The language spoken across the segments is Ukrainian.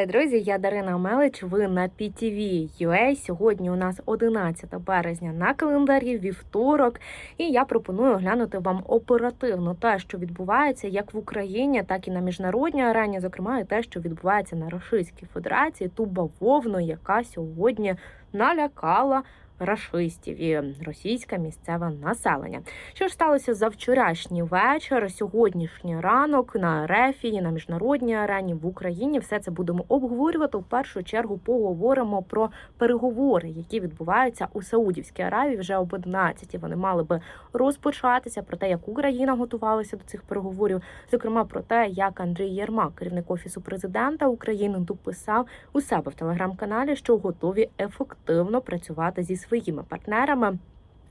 Вітаю, друзі! Я Дарина Мелич. Ви на PTV. Сьогодні у нас 11 березня на календарі, вівторок. І я пропоную оглянути вам оперативно те, що відбувається як в Україні, так і на міжнародній арені. Зокрема, і те, що відбувається на Російській Федерації, ту бавовну, яка сьогодні налякала. Рашистів і російське місцеве населення. Що ж сталося за вчорашній вечір, сьогоднішній ранок на Рефії, на міжнародній арені в Україні? Все це будемо обговорювати. В першу чергу поговоримо про переговори, які відбуваються у Саудівській Аравії вже об 11 Вони мали би розпочатися про те, як Україна готувалася до цих переговорів, зокрема про те, як Андрій Єрмак, керівник офісу президента України, дописав у себе в телеграм-каналі, що готові ефективно працювати зі своїми партнерами.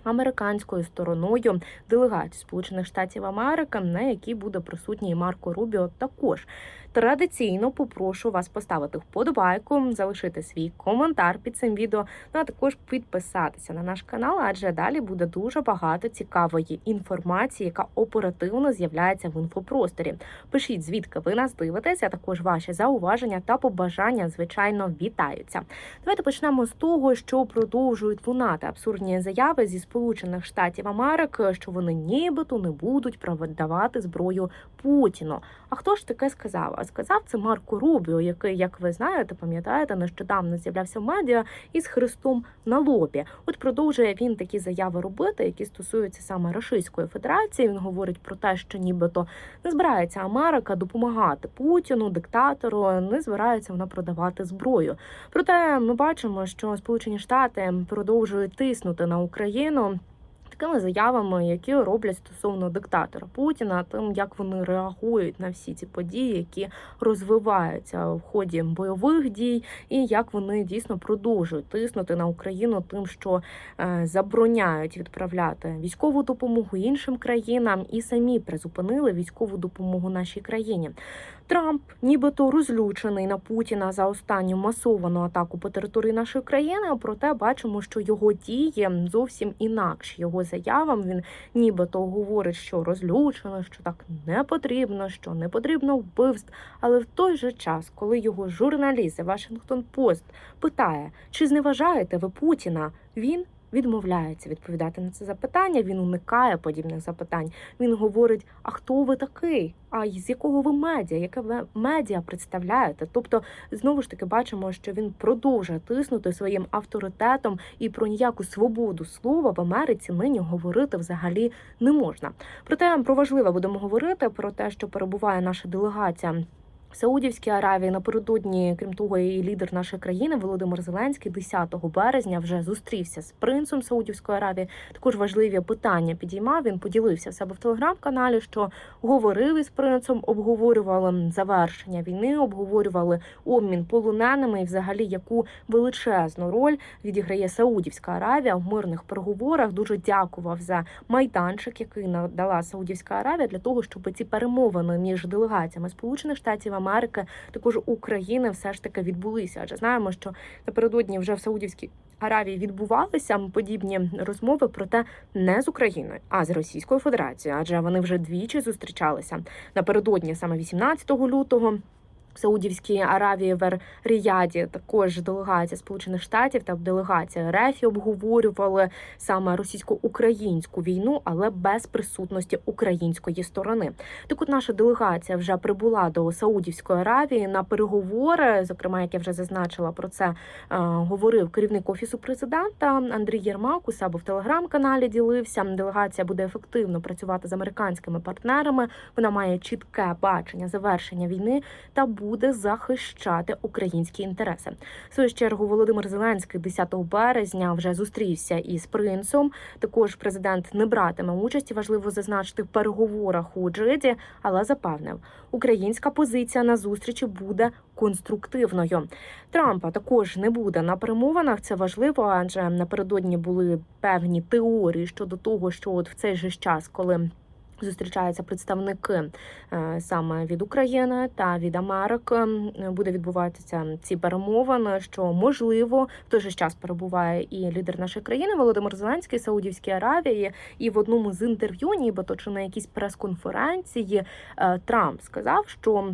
Американською стороною делегації Сполучених Штатів Америки, на якій буде присутній Марко Рубіо, також традиційно попрошу вас поставити вподобайку, залишити свій коментар під цим відео, ну а також підписатися на наш канал, адже далі буде дуже багато цікавої інформації, яка оперативно з'являється в інфопросторі. Пишіть, звідки ви нас дивитесь, а також ваші зауваження та побажання, звичайно, вітаються. Давайте почнемо з того, що продовжують лунати абсурдні заяви зі Сполучених Штатів Америки, що вони нібито не будуть продавати зброю Путіну. А хто ж таке сказав? Сказав це Марко Рубіо, який, як ви знаєте, пам'ятаєте, нещодавно з'являвся в медіа із хрестом на лобі. От продовжує він такі заяви робити, які стосуються саме Російської Федерації. Він говорить про те, що нібито не збирається Америка допомагати Путіну, диктатору, не збирається вона продавати зброю. Проте ми бачимо, що Сполучені Штати продовжують тиснути на Україну. Такими заявами, які роблять стосовно диктатора Путіна, тим як вони реагують на всі ці події, які розвиваються в ході бойових дій, і як вони дійсно продовжують тиснути на Україну, тим, що е, забороняють відправляти військову допомогу іншим країнам, і самі призупинили військову допомогу нашій країні. Трамп, нібито розлючений на Путіна за останню масовану атаку по території нашої країни. Проте бачимо, що його дії зовсім інакші. Його заявам він нібито говорить, що розлючено, що так не потрібно, що не потрібно вбивств. Але в той же час, коли його журналіст Вашингтон Пост питає, чи зневажаєте ви Путіна, він відмовляється відповідати на це запитання. Він уникає подібних запитань. Він говорить: а хто ви такий? А з якого ви медіа? Яке ви медіа представляєте? Тобто, знову ж таки бачимо, що він продовжує тиснути своїм авторитетом, і про ніяку свободу слова в Америці нині говорити взагалі не можна. Проте про важливе будемо говорити про те, що перебуває наша делегація. Саудівській Аравії напередодні, крім того, і лідер нашої країни Володимир Зеленський 10 березня вже зустрівся з принцем Саудівської Аравії. Також важливі питання підіймав. Він поділився в себе в телеграм-каналі, що говорив із принцем, обговорювали завершення війни, обговорювали обмін полоненими і, взагалі, яку величезну роль відіграє Саудівська Аравія в мирних переговорах. Дуже дякував за майданчик, який надала Саудівська Аравія для того, щоб ці перемовини між делегаціями Сполучених Штатів Америки, також України, все ж таки відбулися. Адже знаємо, що напередодні вже в Саудівській Аравії відбувалися подібні розмови, проте не з Україною, а з Російською Федерацією, адже вони вже двічі зустрічалися напередодні, саме 18 лютого. В Саудівській Аравії в Ріяді також делегація Сполучених Штатів та делегація РЕФІ обговорювали саме російсько-українську війну, але без присутності української сторони. Так, от наша делегація вже прибула до Саудівської Аравії на переговори. Зокрема, як я вже зазначила про це, е, говорив керівник офісу президента Андрій Єрмак у себе в телеграм-каналі. Ділився. Делегація буде ефективно працювати з американськими партнерами. Вона має чітке бачення завершення війни та буде захищати українські інтереси. В свою чергу Володимир Зеленський 10 березня вже зустрівся із принцем. Також президент не братиме участі. Важливо зазначити в переговорах у Джиді, але запевнив, українська позиція на зустрічі буде конструктивною. Трампа також не буде на перемовинах. Це важливо, адже напередодні були певні теорії щодо того, що от в цей же час, коли Зустрічаються представники е, саме від України та від Америки. Буде відбуватися ці перемовини. Що можливо в той же час перебуває і лідер нашої країни Володимир Зеленський, Саудівській Аравії, і в одному з інтерв'ю, нібито чи на якійсь прес-конференції, е, Трамп сказав, що.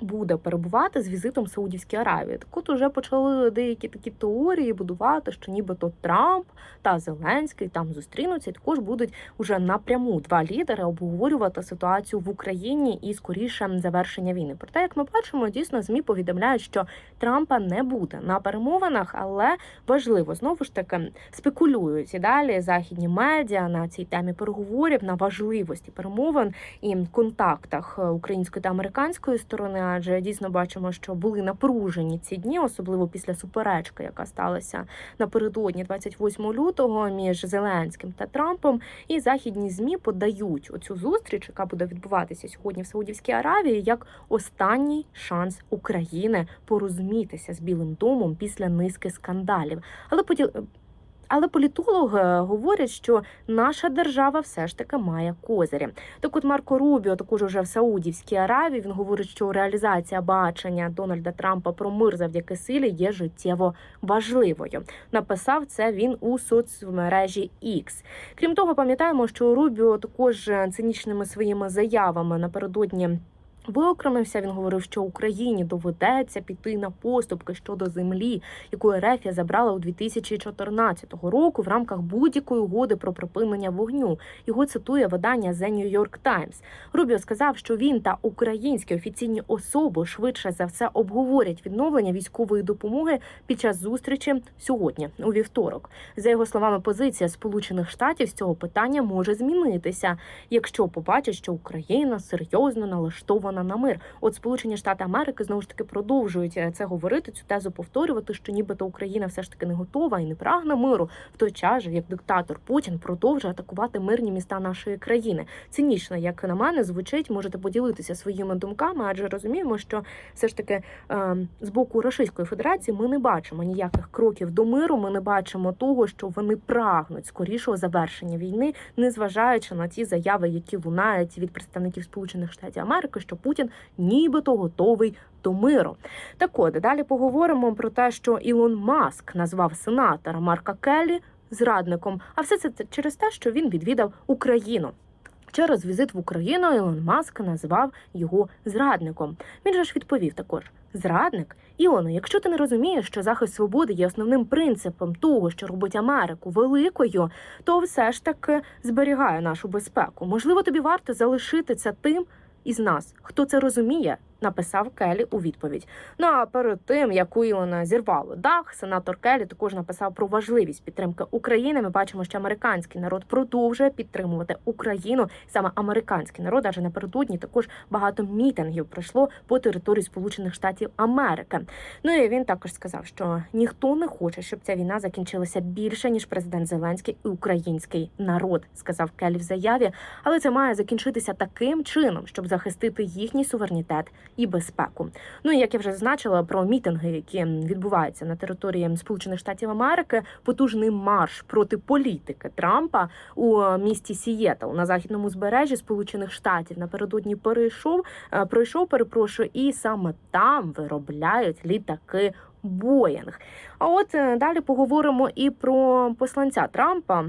Буде перебувати з візитом Саудівській Аравії. Так от уже почали деякі такі теорії будувати, що нібито Трамп та Зеленський там зустрінуться. і Також будуть уже напряму два лідери обговорювати ситуацію в Україні і скоріше завершення війни. Проте, як ми бачимо, дійсно змі повідомляють, що Трампа не буде на перемовинах, але важливо знову ж таки спекулюють і далі західні медіа на цій темі переговорів на важливості перемовин і контактах е, української та американської сторони. Адже дійсно бачимо, що були напружені ці дні, особливо після суперечки, яка сталася напередодні 28 лютого між Зеленським та Трампом. І західні змі подають оцю зустріч, яка буде відбуватися сьогодні в Саудівській Аравії, як останній шанс України порозумітися з Білим домом після низки скандалів. Але поділ... Але політологи говорять, що наша держава все ж таки має козирі. Так от Марко Рубіо, також уже в Саудівській Аравії, він говорить, що реалізація бачення Дональда Трампа про мир завдяки силі є життєво важливою. Написав це він у соцмережі X. Крім того, пам'ятаємо, що Рубіо також цинічними своїми заявами напередодні. Виокремився, він говорив, що Україні доведеться піти на поступки щодо землі, яку Ерефія забрала у 2014 року в рамках будь-якої угоди про припинення вогню. Його цитує видання The New York Times. Рубіо сказав, що він та українські офіційні особи швидше за все обговорять відновлення військової допомоги під час зустрічі сьогодні, у вівторок. За його словами, позиція Сполучених Штатів з цього питання може змінитися, якщо побачать, що Україна серйозно налаштована на мир. От Сполучені Штати Америки знову ж таки продовжують е, це говорити, цю тезу повторювати, що нібито Україна все ж таки не готова і не прагне миру в той час, же, як диктатор Путін продовжує атакувати мирні міста нашої країни. Цинічно, як на мене, звучить, можете поділитися своїми думками, адже розуміємо, що все ж таки е, з боку Російської Федерації ми не бачимо ніяких кроків до миру. Ми не бачимо того, що вони прагнуть скорішого завершення війни, незважаючи на ті заяви, які лунають від представників Сполучених Штатів Америки, що Путін нібито готовий до миру. Так от далі поговоримо про те, що Ілон Маск назвав сенатора Марка Келлі зрадником. А все це через те, що він відвідав Україну. Через візит в Україну Ілон Маск назвав його зрадником. Він же ж відповів також: зрадник. Ілоне, якщо ти не розумієш, що захист свободи є основним принципом того, що робить Америку великою, то все ж таки зберігає нашу безпеку. Можливо, тобі варто залишити це тим із нас, хто це розуміє. Написав Келі у відповідь. Ну а перед тим, як у Ілона зірвало дах, сенатор Келі також написав про важливість підтримки України. Ми бачимо, що американський народ продовжує підтримувати Україну. Саме американський народ, аже напередодні також багато мітингів пройшло по території Сполучених Штатів Америки. Ну і він також сказав, що ніхто не хоче, щоб ця війна закінчилася більше ніж президент Зеленський і український народ, сказав Келі в заяві. Але це має закінчитися таким чином, щоб захистити їхній суверенітет і безпеку. Ну і як я вже зазначила про мітинги, які відбуваються на території Сполучених Штатів Америки, потужний марш проти політики Трампа у місті Сієтл на західному збережжі Сполучених Штатів напередодні перейшов, е, пройшов, перепрошую, і саме там виробляють літаки. Боїнг. А от е, далі поговоримо і про посланця Трампа.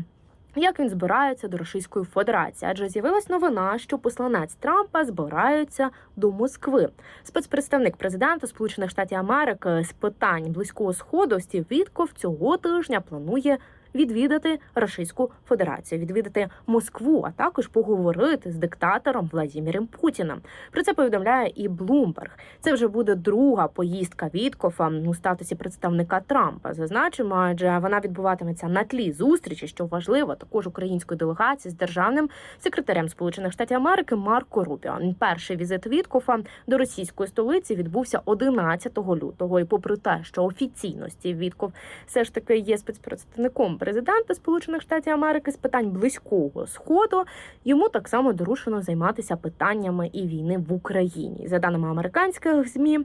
Як він збирається до Російської Федерації? Адже з'явилась новина, що посланець Трампа збирається до Москви. Спецпредставник президента Сполучених Штатів Америки з питань близького сходу Стів Вітков цього тижня планує. Відвідати Російську Федерацію, відвідати Москву, а також поговорити з диктатором Владимиром Путіним. Про це повідомляє і Блумберг. Це вже буде друга поїздка Віткофа у статусі представника Трампа. Зазначимо, адже вона відбуватиметься на тлі зустрічі, що важливо, також української делегації з державним секретарем Сполучених Штатів Америки Марко Рубіо. Перший візит Віткофа до російської столиці відбувся 11 лютого. І попри те, що офіційно Стів Вітков все ж таки є спецпредставником президента Сполучених Штатів Америки з питань близького сходу, йому так само доручено займатися питаннями і війни в Україні. За даними американських змі.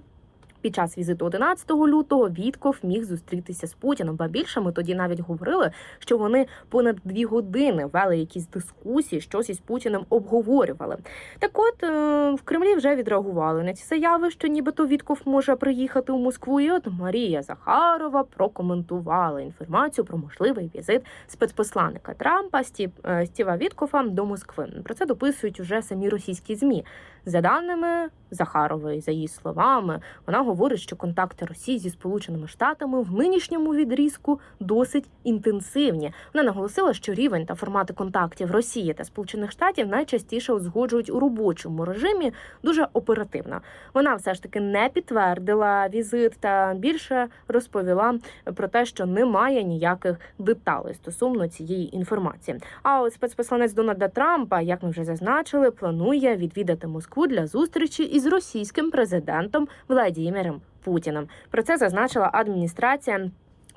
Під час візиту 11 лютого Вітков міг зустрітися з Путіним. Ба більше ми тоді навіть говорили, що вони понад дві години вели якісь дискусії, щось із Путіним обговорювали. Так, от е, в Кремлі вже відреагували на ці заяви, що нібито Вітков може приїхати у Москву. І от Марія Захарова прокоментувала інформацію про можливий візит спецпосланника Трампа е, Стіва Віткофа до Москви. Про це дописують уже самі російські змі. За даними Захарової, за її словами, вона говорить, що контакти Росії зі Сполученими Штатами в нинішньому відрізку досить інтенсивні. Вона наголосила, що рівень та формати контактів Росії та Сполучених Штатів найчастіше узгоджують у робочому режимі дуже оперативно. Вона все ж таки не підтвердила візит та більше розповіла про те, що немає ніяких деталей стосовно цієї інформації. А от спецпосланець Дональда Трампа, як ми вже зазначили, планує відвідати Москву для зустрічі із російським президентом Владіміром Путіним. Про це зазначила адміністрація.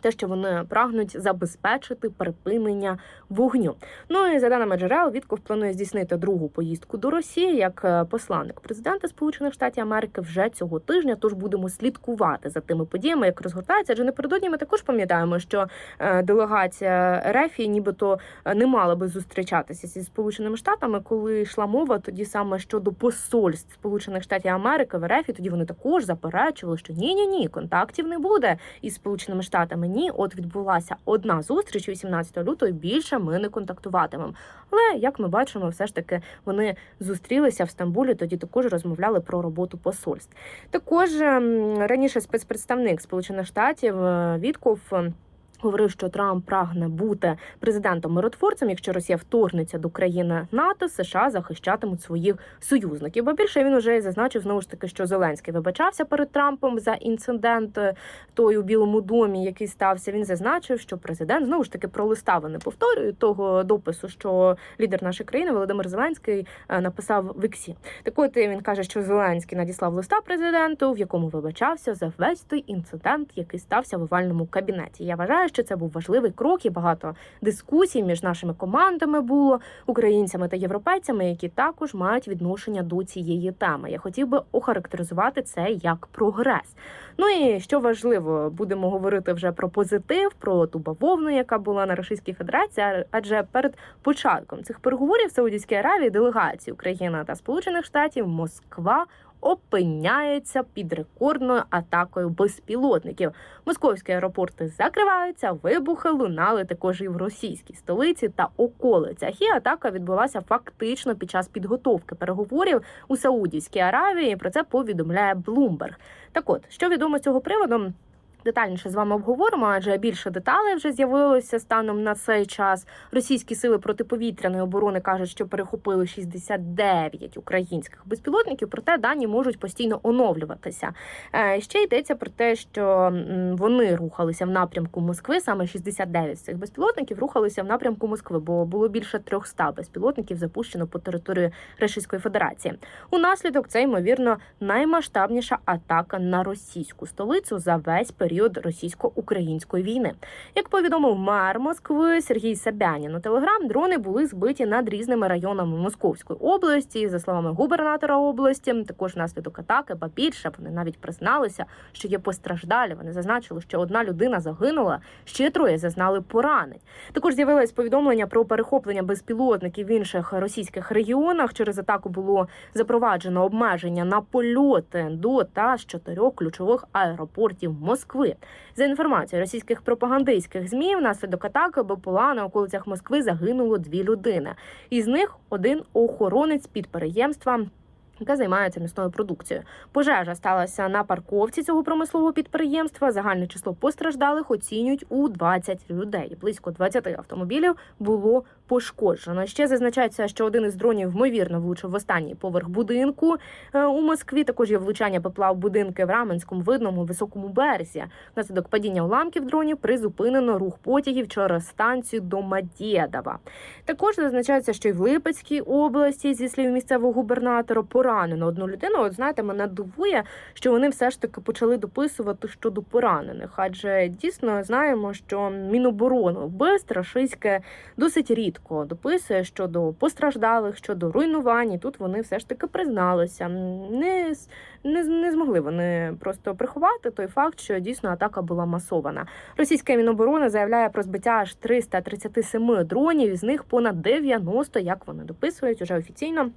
Те, що вони прагнуть забезпечити припинення вогню. Ну і за даними джерел, Вітков планує здійснити другу поїздку до Росії як е, посланник президента Сполучених Штатів Америки вже цього тижня. Тож будемо слідкувати за тими подіями, як розгортаються. Адже напередодні ми також пам'ятаємо, що е, делегація Рефії нібито е, не мала би зустрічатися зі сполученими штатами, коли йшла мова тоді саме щодо посольств Сполучених Штатів Америки в РФ, і тоді вони також заперечували, що ні, ні, ні, контактів не буде із сполученими штатами. Ні, от відбулася одна зустріч 18 лютого. Більше ми не контактуватимемо. Але як ми бачимо, все ж таки вони зустрілися в Стамбулі. Тоді також розмовляли про роботу посольств. Також ем, раніше спецпредставник Сполучених Штатів е, Вітков. Говорив, що Трамп прагне бути президентом миротворцем. Якщо Росія вторгнеться до країни НАТО, США захищатимуть своїх союзників. Бо більше він уже зазначив знову ж таки, що Зеленський вибачався перед Трампом за інцидент е, той у Білому домі, який стався. Він зазначив, що президент знову ж таки пролистав, а не повторюю того допису, що лідер нашої країни Володимир Зеленський е, написав в Іксі. Так от він каже, що Зеленський надіслав листа президенту, в якому вибачався за весь той інцидент, який стався в овальному кабінеті. Я вважаю, що це був важливий крок і багато дискусій між нашими командами було українцями та європейцями, які також мають відношення до цієї теми. Я хотів би охарактеризувати це як прогрес. Ну і що важливо, будемо говорити вже про позитив, про ту бавовну, яка була на Російській Федерації. Адже перед початком цих переговорів в Саудівській Аравії делегації Україна та Сполучених Штатів Москва. Опиняється під рекордною атакою безпілотників. Московські аеропорти закриваються, вибухи лунали також і в російській столиці та околицях. І атака відбулася фактично під час підготовки переговорів у Саудівській Аравії. Про це повідомляє Блумберг. Так, от що відомо з цього приводу. Детальніше з вами обговоримо, адже більше деталей вже з'явилося станом на цей час. Російські сили протиповітряної оборони кажуть, що перехопили 69 українських безпілотників. Проте дані можуть постійно оновлюватися. Е, Ще йдеться про те, що вони рухалися в напрямку Москви. Саме 69 з цих безпілотників рухалися в напрямку Москви, бо було більше 300 безпілотників запущено по території Російської Федерації. Унаслідок це ймовірно наймасштабніша атака на російську столицю за весь період російсько-української війни. Як повідомив мер Москви Сергій Собянін у телеграм, дрони були збиті над різними районами Московської області. За словами губернатора області, також внаслідок атаки, ба більше вони навіть призналися, що є постраждалі. Вони зазначили, що одна людина загинула, ще троє зазнали поранень. Також з'явилось повідомлення про перехоплення безпілотників в інших російських регіонах. Через атаку було запроваджено обмеження на польоти до та з чотирьох ключових аеропортів Москви. За інформацією російських пропагандистських змі, внаслідок атаки БПЛА на околицях Москви загинуло дві людини. Із них один охоронець підприємства. Яка займається м'ясною продукцією. Пожежа сталася на парковці цього промислового підприємства. Загальне число постраждалих оцінюють у 20 людей. Близько 20 автомобілів було пошкоджено. Ще зазначається, що один із дронів ймовірно влучив в останній поверх будинку е, у Москві. Також є влучання пепла в будинки в Раменському видному високому березі. Внаслідок падіння уламків дронів призупинено рух потягів через станцію Домодєдова. Також зазначається, що й в Липецькій області, зі слів місцевого губернатора, по поранено одну людину. От знаєте, мене дивує, що вони все ж таки почали дописувати щодо поранених. Адже дійсно знаємо, що Міноборони вбивств рашистське досить рідко дописує щодо постраждалих, щодо руйнувань. І Тут вони все ж таки призналися. Не, не, не змогли вони просто приховати той факт, що дійсно атака була масована. Російське Міноборони заявляє про збиття аж 337 дронів, із них понад 90, як вони дописують уже офіційно.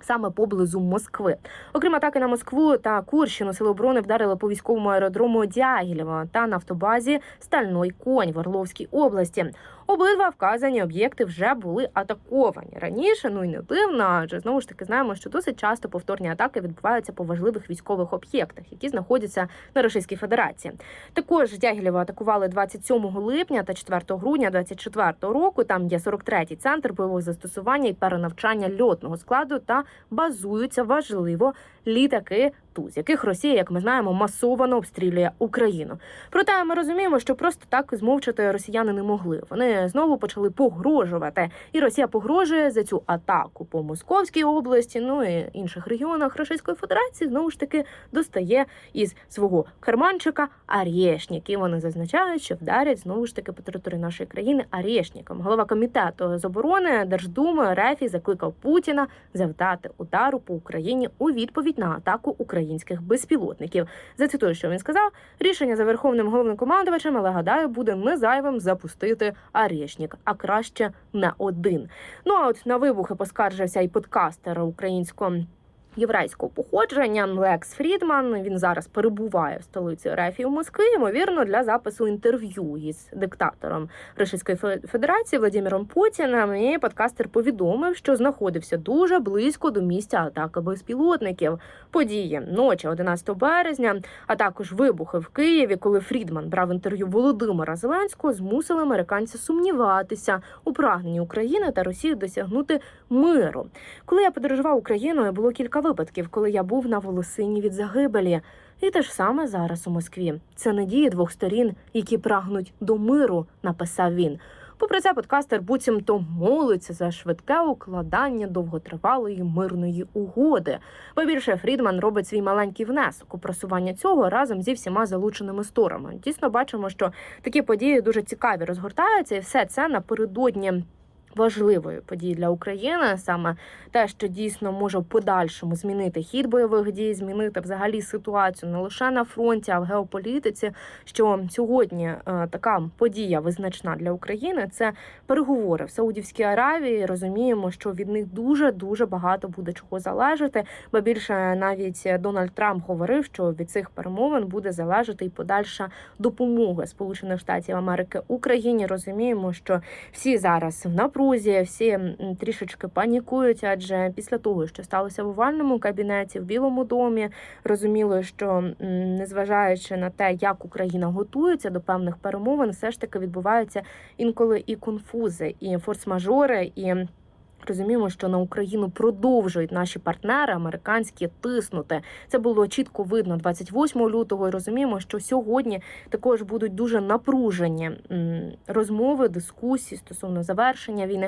Саме поблизу Москви, окрім атаки на Москву та Курщину, сили оборони вдарили по військовому аеродрому Дягілєва та нафтобазі Стальной конь в Орловській області. Обидва вказані об'єкти вже були атаковані раніше. Ну і не дивно, адже знову ж таки знаємо, що досить часто повторні атаки відбуваються по важливих військових об'єктах, які знаходяться на Російській Федерації. Також Дягілєва атакували 27 липня та 4 грудня 24 року. Там є 43-й центр бойового застосування і перенавчання льотного складу та базуються важливо літаки ту, з яких Росія, як ми знаємо, масово обстрілює Україну. Проте ми розуміємо, що просто так змовчати росіяни не могли. Вони знову почали погрожувати, і Росія погрожує за цю атаку по Московській області, ну і інших регіонах Російської Федерації. Знову ж таки достає із свого карманчика арешник. І вони зазначають, що вдарять знову ж таки по території нашої країни арешником. Голова комітету з оборони Держдуми Рефі закликав Путіна завдати удару по Україні у відповідь на атаку українських безпілотників. Зацитую, що він сказав: рішення за верховним головнокомандувачем, але гадаю, буде не зайвим запустити арішнік, а краще не один. Ну а от на вибухи поскаржився і подкастер українського. Єврейського походження Лекс Фрідман він зараз перебуває в столиці Рефі у Москві, ймовірно, для запису інтерв'ю із диктатором Російської Федерації Владимиром Путіним. І подкастер повідомив, що знаходився дуже близько до місця атаки безпілотників. Події ночі 11 березня, а також вибухи в Києві, коли Фрідман брав інтерв'ю Володимира Зеленського, змусили американця сумніватися у прагненні України та Росії досягнути миру. Коли я подорожував Україною, було кілька випадків, коли я був на волосині від загибелі. І те ж саме зараз у Москві. Це надії двох сторін, які прагнуть до миру, написав він. Попри це, подкастер буцімто молиться за швидке укладання довготривалої мирної угоди. Бо більше Фрідман робить свій маленький внесок у просування цього разом зі всіма залученими сторонами. Дійсно, бачимо, що такі події дуже цікаві розгортаються, і все це напередодні. Важливої події для України саме те, що дійсно може в подальшому змінити хід бойових дій, змінити взагалі ситуацію не лише на фронті, а в геополітиці. Що сьогодні е, така подія визначна для України це переговори в Саудівській Аравії. Розуміємо, що від них дуже дуже багато буде чого залежати. Бо більше навіть Дональд Трамп говорив, що від цих перемовин буде залежати і подальша допомога Сполучених Штатів Америки Україні. Розуміємо, що всі зараз в напрузі, всі трішечки панікують, адже після того, що сталося в овальному кабінеті в Білому домі, розуміли, що незважаючи на те, як Україна готується до певних перемовин, все ж таки відбуваються інколи і конфузи, і форс-мажори, і. Розуміємо, що на Україну продовжують наші партнери американські тиснути. Це було чітко видно 28 лютого. І розуміємо, що сьогодні також будуть дуже напружені розмови, дискусії стосовно завершення війни.